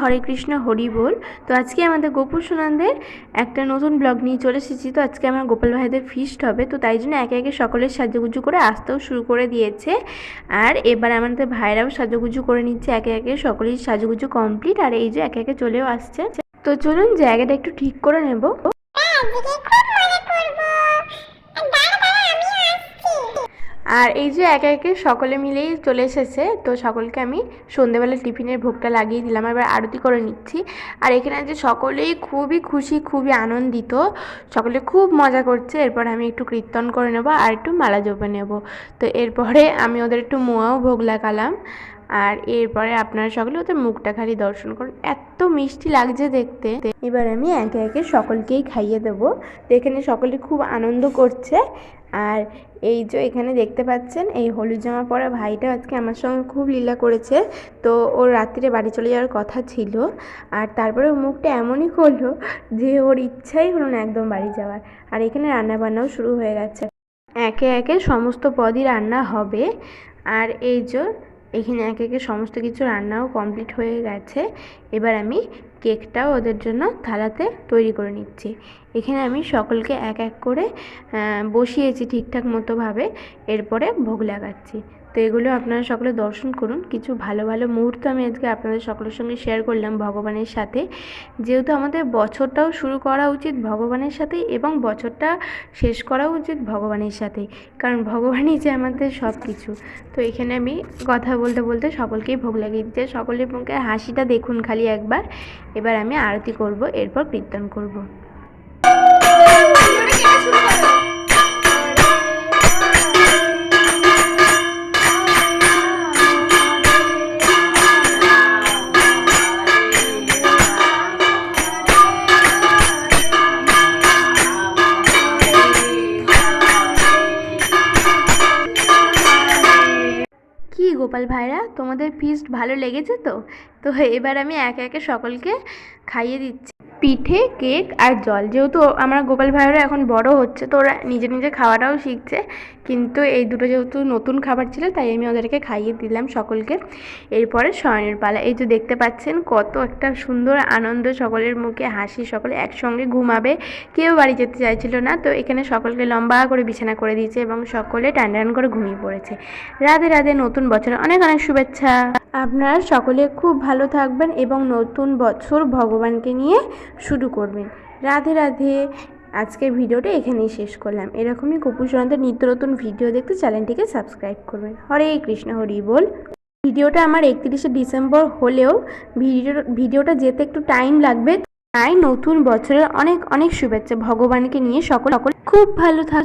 হরে কৃষ্ণ, হরি বল। তো আজকে আমাদের গোপুর সোনানদের একটা নতুন ব্লগ নিয়ে চলে এসেছি। তো আজকে আমার গোপাল ভাইদের ফিস্ট হবে। তো তাই জন্য একে একে সকলের সাজুগুজু করে আসতেও শুরু করে দিয়েছে। আর এবার আমাদের ভাইরাও সাজুগুজু করে নিচ্ছে। একে একে সকলের সাজুগুজু কমপ্লিট আর এই যে একে একে চলেও আসছে। তো চলুন জায়গাটা একটু ঠিক করে নেব। আর এই যে একে একে সকলে মিলেই চলে এসেছে, তো সকলকে আমি সন্ধেবেলা টিফিনের ভোগটা লাগিয়ে দিলাম। এবার আরতি করে নিচ্ছি। আর এখানে যে সকলেই খুবই খুশি, খুবই আনন্দিত, সকলে খুব মজা করছে। এরপর আমি একটু কীর্তন করে নেব আর একটু মালা জপে নেব। তো এরপরে আমি ওদের একটু মোয়াও ভোগ লাগালাম। আর এরপরে আপনারা সকলে ওদের মুখটা খালি দর্শন করুন। এত মিষ্টি লাগছে দেখতে। এবার আমি একে একে সকলকেই খাইয়ে দেবো। তো এখানে সকলে খুব আনন্দ করছে। আর এই যে এখানে দেখতে পাচ্ছেন, এই হলুদ জামা পরা ভাইটা আজকে আমার সঙ্গে খুব লীলা করেছে। তো ওর রাত্রিরে বাড়ি চলে যাওয়ার কথা ছিল আর তারপরে ওর মুখটা এমনই করল যে ওর ইচ্ছাই হলো না একদম বাড়ি যাওয়ার। আর এখানে রান্নাবান্নাও শুরু হয়ে গেছে। একে একে সমস্ত পদই রান্না হবে। আর এই যে এখানে একে একে সমস্ত কিছু রান্নাও কমপ্লিট হয়ে গেছে। এবার আমি কেকটাও ওদের জন্য থালাতে তৈরি করে নিচ্ছি। এখানে আমি সকলকে এক এক করে বসিয়েছি ঠিকঠাক মতোভাবে। এরপরে ভোগ লাগাচ্ছি। তো এগুলো আপনারা সকলে দর্শন করুন। কিছু ভালো ভালো মুহূর্ত আমি আজকে আপনাদের সকলের সঙ্গে শেয়ার করলাম ভগবানের সাথে। যেহেতু আমাদের বছরটাও শুরু করা উচিত ভগবানের সাথে এবং বছরটা শেষ করা উচিত ভগবানের সাথে। কারণ ভগবানই যে আমাদের সব কিছু তো এখানে আমি কথা বলতে বলতে সকলকেই ভোগ লাগিয়ে দিচ্ছে। সকলের মুখে হাসিটা দেখুন খালি একবার। এবার আমি আরতি করব, এরপর কীর্তন করব। গোপাল ভাইরা, তোমাদের ফিস্ট ভালো লেগেছে তো? তো এবার আমি একে একে সকলকে খাইয়ে দিচ্ছি। পিঠে, কেক আর জল। যেহেতু আমার গোপাল ভাইয়েরা এখন বড় হচ্ছে, তো ওরা নিজে নিজে খাওয়াটাও শিখছে। কিন্তু এই দুটো যেহেতু নতুন খাবার ছিল, তাই আমি ওদেরকে খাইয়ে দিলাম সকলকে। এরপরে শয়নের পালা। এই যে দেখতে পাচ্ছেন, কত একটা সুন্দর আনন্দ সকলের মুখে, হাসি, সকলে একসঙ্গে ঘুমাবে। কেউ বাড়ি যেতে চাইছিল না, তো এখানে সকলকে লম্বা করে বিছানা করে দিয়েছে এবং সকলে টান টান করে ঘুমিয়ে পড়েছে। রাধে রাধে, নতুন বছর অনেক অনেক শুভেচ্ছা। আপনারা সকলে খুব ভালো থাকবেন এবং নতুন বছর ভগবানকে নিয়ে শুরু করবেন। রাধে রাধে। আজকের ভিডিওটা এখানেই শেষ করলাম। এরকমই কপু সোনাদের নিত্য নতুন ভিডিও দেখতে চ্যানেলটিকে সাবস্ক্রাইব করবেন। হরে কৃষ্ণ, হরি বল। ভিডিওটা আমার একত্রিশে ডিসেম্বর হলেও ভিডিও ভিডিওটা যেতে একটু টাইম লাগবে। তাই নতুন বছরের অনেক অনেক শুভেচ্ছা ভগবানকে নিয়ে সকল সকল খুব ভালো থাক